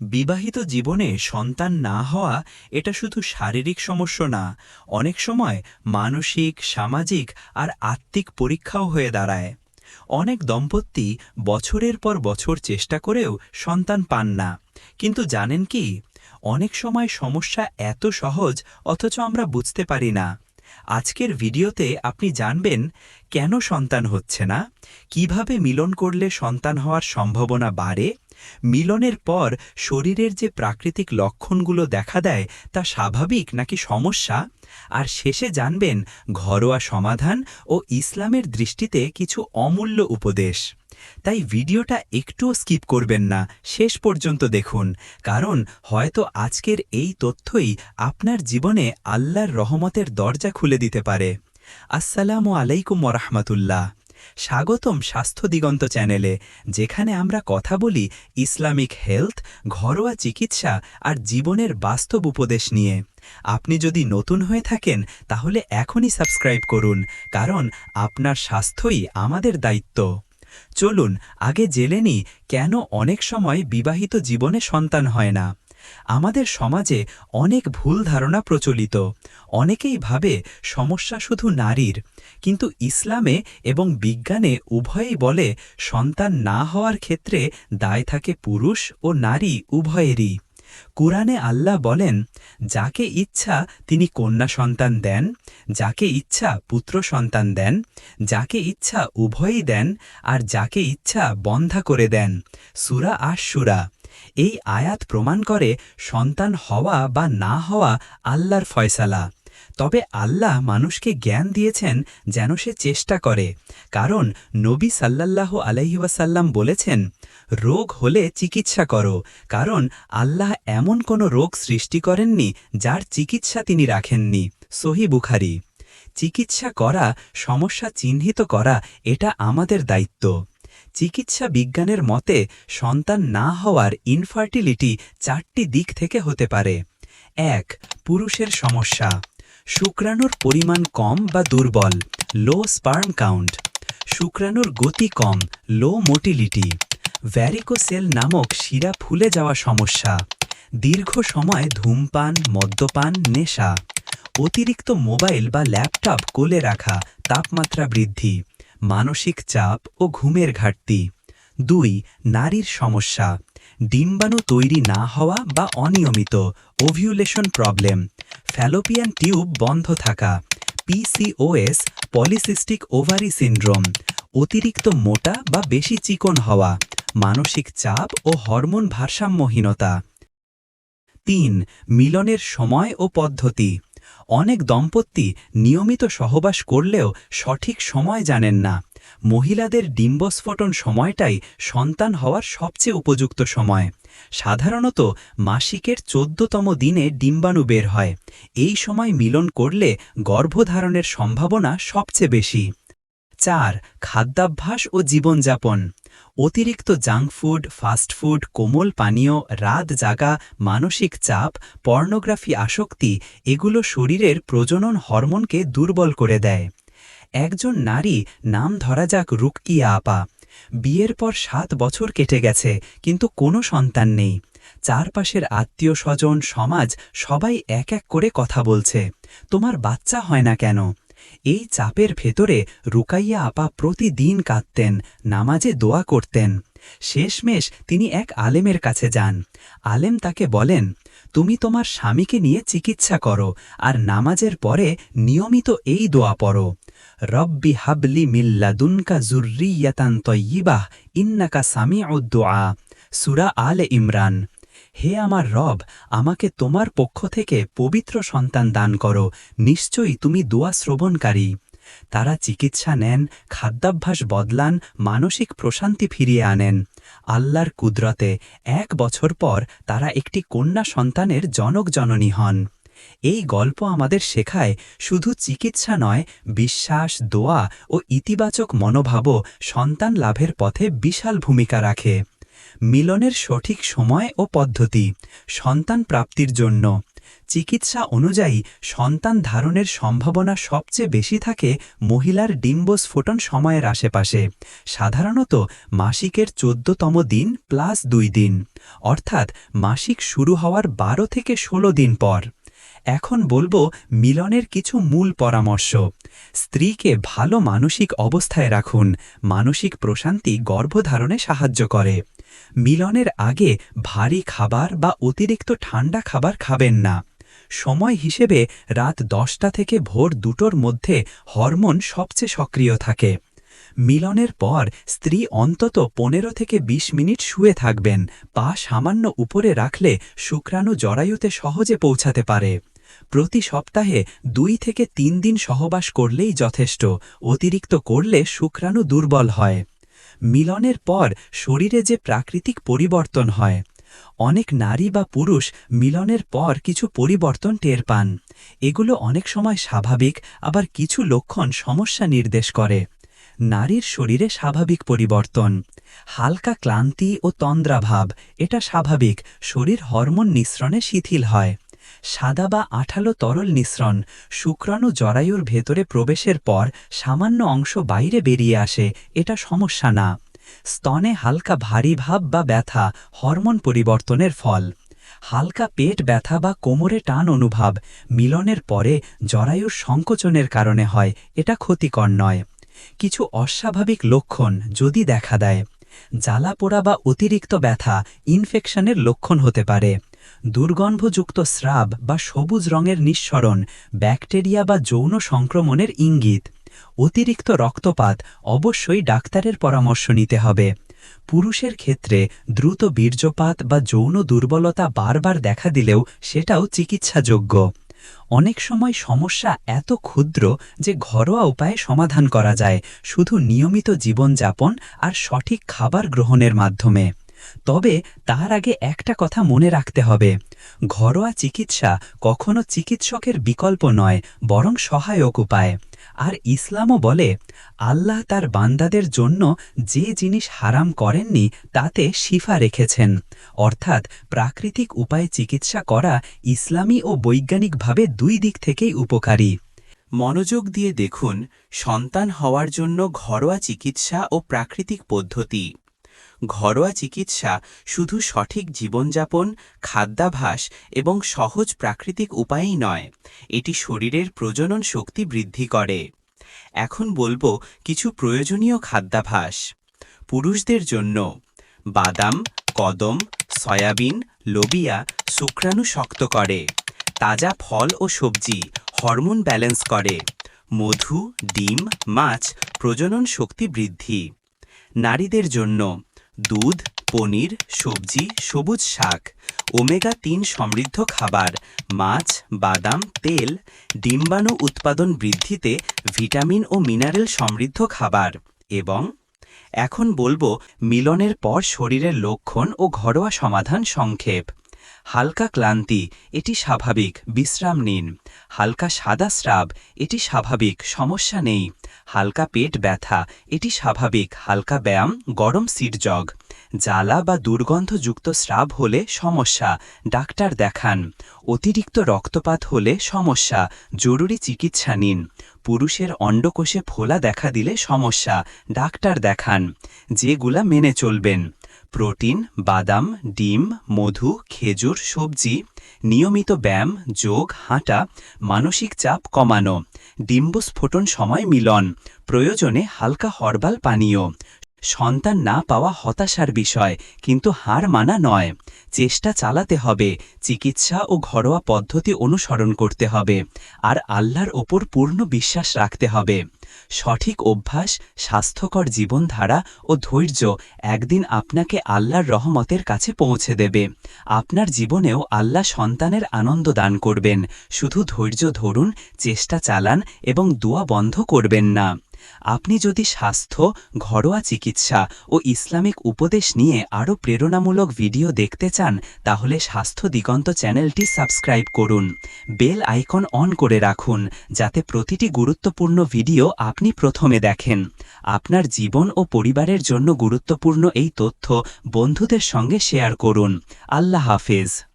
বিবাহিত জীবনে সন্তান না হওয়া এটা শুধু শারীরিক সমস্যা না, অনেক সময় মানসিক, সামাজিক আর আত্মিক পরীক্ষাও হয়ে দাঁড়ায়। অনেক দম্পতি বছরের পর বছর চেষ্টা করেও সন্তান পান না। কিন্তু জানেন কি? অনেক সময় সমস্যা এত সহজ অথচ আমরা বুঝতে পারি না। আজকের ভিডিওতে আপনি জানবেন, কেন সন্তান হচ্ছে না? কীভাবে মিলন করলে সন্তান হওয়ার সম্ভাবনা বাড়ে? মিলনের পর শরীরের যে প্রাকৃতিক লক্ষণগুলো দেখা দেয়, তা স্বাভাবিক নাকি সমস্যা? আর শেষে জানবেন ঘরোয়া সমাধান ও ইসলামের দৃষ্টিতে কিছু অমূল্য উপদেশ। তাই ভিডিওটা একটুও স্কিপ করবেন না, শেষ পর্যন্ত দেখুন। কারণ হয়তো আজকের এই তথ্যই আপনার জীবনে আল্লাহর রহমতের দরজা খুলে দিতে পারে। আসসালামু আলাইকুম রহমতুল্লাহ। স্বাগতম স্বাস্থ্য দিগন্ত চ্যানেলে, যেখানে আমরা কথা বলি ইসলামিক হেলথ, ঘরোয়া চিকিৎসা আর জীবনের বাস্তব উপদেশ নিয়ে। আপনি যদি নতুন হয়ে থাকেন, তাহলে এখনই সাবস্ক্রাইব করুন, কারণ আপনার স্বাস্থ্যই আমাদের দায়িত্ব। চলুন, আগে জেলে নি কেন অনেক সময় বিবাহিত জীবনে সন্তান হয় না। আমাদের সমাজে অনেক ভুল ধারণা প্রচলিত। অনেকেই ভাবে সমস্যা শুধু নারীর, কিন্তু ইসলামে এবং বিজ্ঞানে উভয়েই বলে সন্তান না হওয়ার ক্ষেত্রে দায় থাকে পুরুষ ও নারী উভয়েরই। কুরআনে আল্লাহ বলেন, যাকে ইচ্ছা তিনি কন্যা সন্তান দেন, যাকে ইচ্ছা পুত্র সন্তান দেন, যাকে ইচ্ছা উভয়ই দেন, আর যাকে ইচ্ছা বন্ধা করে দেন। সুরা আর সুরা এই আয়াত প্রমাণ করে সন্তান হওয়া বা না হওয়া আল্লাহর ফয়সালা। তবে আল্লাহ মানুষকে জ্ঞান দিয়েছেন যেন সে চেষ্টা করে। কারণ নবী সাল্লাল্লাহু আলহিবাসাল্লাম বলেছেন, রোগ হলে চিকিৎসা করো। কারণ আল্লাহ এমন কোনো রোগ সৃষ্টি করেননি যার চিকিৎসা তিনি রাখেননি। সহি বুখারি। চিকিৎসা করা, সমস্যা চিহ্নিত করা, এটা আমাদের দায়িত্ব। চিকিৎসা বিজ্ঞানের মতে, সন্তান না হওয়ার ইনফার্টিলিটি চারটি দিক থেকে হতে পারে। এক, পুরুষের সমস্যা। শুক্রাণুর পরিমাণ কম বা দুর্বল লো স্পার্ম কাউন্ট শুক্রাণুর গতি কম লো মোটিলিটি ভ্যারিকোসেল নামক শিরা ফুলে যাওয়া সমস্যা। দীর্ঘ সময় ধূমপান, মদ্যপান, নেশা। অতিরিক্ত মোবাইল বা ল্যাপটপ কোলে রাখা, তাপমাত্রা বৃদ্ধি। মানসিক চাপ ও ঘুমের ঘাটতি। দুই, নারীর সমস্যা। ডিম্বাণু তৈরি না হওয়া বা অনিয়মিত, ওভিউলেশন প্রবলেম। ফ্যালোপিয়ান টিউব বন্ধ থাকা। PCOS polycystic ovary syndrome. অতিরিক্ত মোটা বা বেশি চিকন হওয়া। মানসিক চাপ ও হরমোন ভারসাম্যহীনতা। তিন, মিলনের সময় ও পদ্ধতি। অনেক দম্পতি নিয়মিত সহবাস করলেও সঠিক সময় জানেন না। মহিলাদের ডিম্বস্ফোটন সময়টাই সন্তান হওয়ার সবচেয়ে উপযুক্ত সময়। সাধারণত মাসিকের চোদ্দতম দিনে ডিম্বাণু বের হয়। এই সময় মিলন করলে গর্ভধারণের সম্ভাবনা সবচেয়ে বেশি। চার, খাদ্যাভ্যাস ও জীবনযাপন। অতিরিক্ত জাঙ্ক ফুড ফাস্টফুড কোমল পানীয়, রাত জাগা, মানসিক চাপ, পর্নোগ্রাফি আসক্তি, এগুলো শরীরের প্রজনন হরমোনকে দুর্বল করে দেয়। একজন নারী, নাম ধরা যাক রুকিয়া আপা। বিয়ের পর সাত বছর কেটে গেছে, কিন্তু কোনো সন্তান নেই। চারপাশের আত্মীয় স্বজন, সমাজ সবাই এক এক করে কথা বলছে। তোমার বাচ্চা হয় না কেন? এই চাপের ভেতরে রুকাইয়া আপা প্রতিদিন কাঁদতেন, নামাজে দোয়া করতেন। শেষমেশ তিনি এক আলেমের কাছে যান। আলেম তাকে বলেন, তুমি তোমার স্বামীকে নিয়ে চিকিৎসা করো আর নামাজের পরে নিয়মিত এই দোয়া পড়ো। রব্বি হাবলি মিল্লাদুনকা জুর্রিয়াতান তয়িবাহ, ইন্নাকা সামিউদ্দোয়া সুরা আলে ইমরান। হে আমার রব, আমাকে তোমার পক্ষ থেকে পবিত্র সন্তান দান করো, নিশ্চয়ই তুমি দোয়া শ্রবণকারী। তারা চিকিৎসা নেন, খাদ্যাভ্যাস বদলান, মানসিক প্রশান্তি ফিরিয়ে আনেন। আল্লাহর কুদরতে এক বছর পর তারা একটি কন্যা সন্তানের জনক জননী হন। এই গল্প আমাদের শেখায় শুধু চিকিৎসা নয়, বিশ্বাস, দোয়া ও ইতিবাচক মনোভাবও সন্তান লাভের পথে বিশাল ভূমিকা রাখে। মিলনের সঠিক সময় ও পদ্ধতি, সন্তান প্রাপ্তির জন্য। চিকিৎসা অনুযায়ী সন্তান ধারণের সম্ভাবনা সবচেয়ে বেশি থাকে মহিলার ডিম্বস্ফোটন সময়ের আশেপাশে। সাধারণত মাসিকের চোদ্দতম দিন প্লাস দুই দিন, অর্থাৎ মাসিক শুরু হওয়ার বারো থেকে ১৬ দিন পর। এখন বলব মিলনের কিছু মূল পরামর্শ। স্ত্রীকে ভালো মানসিক অবস্থায় রাখুন, মানসিক প্রশান্তি গর্ভধারণে সাহায্য করে। মিলনের আগে ভারী খাবার বা অতিরিক্ত ঠান্ডা খাবার খাবেন না। সময় হিসেবে রাত দশটা থেকে ভোর দুটোর মধ্যে হরমোন সবচেয়ে সক্রিয় থাকে। মিলনের পর স্ত্রী অন্তত পনেরো থেকে ২০ মিনিট শুয়ে থাকবেন, পা সামান্য উপরে রাখলে শুক্রাণু জরায়ুতে সহজে পৌঁছাতে পারে। প্রতি সপ্তাহে দুই থেকে তিন দিন সহবাস করলেই যথেষ্ট, অতিরিক্ত করলে শুক্রাণু দুর্বল হয়। মিলনের পর শরীরে যে প্রাকৃতিক পরিবর্তন হয়। অনেক নারী বা পুরুষ মিলনের পর কিছু পরিবর্তন টের পান। এগুলো অনেক সময় স্বাভাবিক, আবার কিছু লক্ষণ সমস্যা নির্দেশ করে। নারীর শরীরে স্বাভাবিক পরিবর্তন। হালকা ক্লান্তি ও তন্দ্রাভাব, এটা স্বাভাবিক। শরীর হরমোন নিঃসরণে শিথিল হয়। সাদা বা আঠালো তরল নিঃসরণ, শুক্রাণু জরায়ুর ভেতরে প্রবেশের পর সামান্য অংশ বাইরে বেরিয়ে আসে, এটা সমস্যা না। স্তনে হালকা ভারী ভাব বা ব্যথা, হরমোন পরিবর্তনের ফল। হালকা পেট ব্যথা বা কোমরে টান অনুভব, মিলনের পরে জরায়ুর সংকোচনের কারণে হয়, এটা ক্ষতিকর নয়। কিছু অস্বাভাবিক লক্ষণ যদি দেখা দেয় জ্বালা পোড়া বা অতিরিক্ত ব্যথা ইনফেকশনের লক্ষণ হতে পারে। দুর্গন্ধযুক্ত স্রাব বা সবুজ রঙের নিঃসরণ, ব্যাকটেরিয়া বা যৌন সংক্রমণের ইঙ্গিত। অতিরিক্ত রক্তপাত অবশ্যই ডাক্তারের পরামর্শ নিতে হবে। পুরুষের ক্ষেত্রে দ্রুত বীর্যপাত বা যৌন দুর্বলতা বারবার দেখা দিলেও সেটাও চিকিৎসাযোগ্য। অনেক সময় সমস্যা এত ক্ষুদ্র যে ঘরোয়া উপায়ে সমাধান করা যায়, শুধু নিয়মিত জীবনযাপন আর সঠিক খাবার গ্রহণের মাধ্যমে। তবে তার আগে একটা কথা মনে রাখতে হবে। ঘরোয়া চিকিৎসা কখনো চিকিৎসকের বিকল্প নয়, বরং সহায়ক উপায়। আর ইসলামও বলে, আল্লাহ তার বান্দাদের জন্য যে জিনিস হারাম করেননি, তাতে শিফা রেখেছেন। অর্থাৎ প্রাকৃতিক উপায়ে চিকিৎসা করা ইসলামী ও বৈজ্ঞানিকভাবে দুই দিক থেকেই উপকারী। মনোযোগ দিয়ে দেখুন, সন্তান হওয়ার জন্য ঘরোয়া চিকিৎসা ও প্রাকৃতিক পদ্ধতি। ঘরোয়া চিকিৎসা, শুধু সঠিক জীবনযাপন খাদ্যাভাস এবং সহজ প্রাকৃতিক উপায়েই নয়, এটি শরীরের প্রজনন শক্তি বৃদ্ধি করে। এখন বলব কিছু প্রয়োজনীয় খাদ্যাভাস পুরুষদের জন্য বাদাম, কদম, সয়াবিন, লোবিয়া, শুক্রাণু শক্ত করে, তাজা ফল ও সবজি, হরমোন ব্যালেন্স করে, মধু, ডিম, মাছ প্রজনন শক্তি বৃদ্ধি। নারীদের জন্য দুধ, পনির, সবজি, সবুজ শাক, ওমেগা তিন সমৃদ্ধ খাবার, মাছ, বাদাম, তেল, ডিম্বাণু উৎপাদন বৃদ্ধিতে ভিটামিন ও মিনারেল সমৃদ্ধ খাবার এবং এখন বলব মিলনের পর শরীরের লক্ষণ ও ঘরোয়া সমাধান সংক্ষেপ। হালকা ক্লান্তি, এটি স্বাভাবিক, বিশ্রাম নিন। হালকা সাদা স্রাব, এটি স্বাভাবিক, সমস্যা নেই। হালকা পেট ব্যথা, এটি স্বাভাবিক, হালকা ব্যায়াম, গরম সিটজগ জ্বালা বা দুর্গন্ধযুক্ত স্রাব হলে সমস্যা, ডাক্তার দেখান। অতিরিক্ত রক্তপাত হলে সমস্যা, জরুরি চিকিৎসা নিন। পুরুষের অণ্ডকোষে ফোলা দেখা দিলে সমস্যা, ডাক্তার দেখান। যেগুলা মেনে চলবেন। প্রোটিন, বাদাম, ডিম, মধু, খেজুর, সবজি, নিয়মিত ব্যায়াম, যোগ, হাঁটা, মানসিক চাপ কমানো, ডিম্বস্ফোটন সময় মিলন, প্রয়োজনে হালকা হরবাল পানীয় সন্তান না পাওয়া হতাশার বিষয়, কিন্তু হার মানা নয়। চেষ্টা চালাতে হবে, চিকিৎসা ও ঘরোয়া পদ্ধতি অনুসরণ করতে হবে, আর আল্লাহর ওপর পূর্ণ বিশ্বাস রাখতে হবে। সঠিক অভ্যাস, স্বাস্থ্যকর জীবনধারা ও ধৈর্য একদিন আপনাকে আল্লাহর রহমতের কাছে পৌঁছে দেবে। আপনার জীবনেও আল্লাহ সন্তানের আনন্দ দান করবেন। শুধু ধৈর্য ধরুন, চেষ্টা চালান এবং দোয়া বন্ধ করবেন না। আপনি যদি স্বাস্থ্য, ঘরোয়া চিকিৎসা ও ইসলামিক উপদেশ নিয়ে আরও প্রেরণামূলক ভিডিও দেখতে চান, তাহলে স্বাস্থ্য দিগন্ত চ্যানেলটি সাবস্ক্রাইব করুন। বেল আইকন অন করে রাখুন, যাতে প্রতিটি গুরুত্বপূর্ণ ভিডিও আপনি প্রথমে দেখেন। আপনার জীবন ও পরিবারের জন্য গুরুত্বপূর্ণ এই তথ্য বন্ধুদের সঙ্গে শেয়ার করুন। আল্লাহ হাফেজ।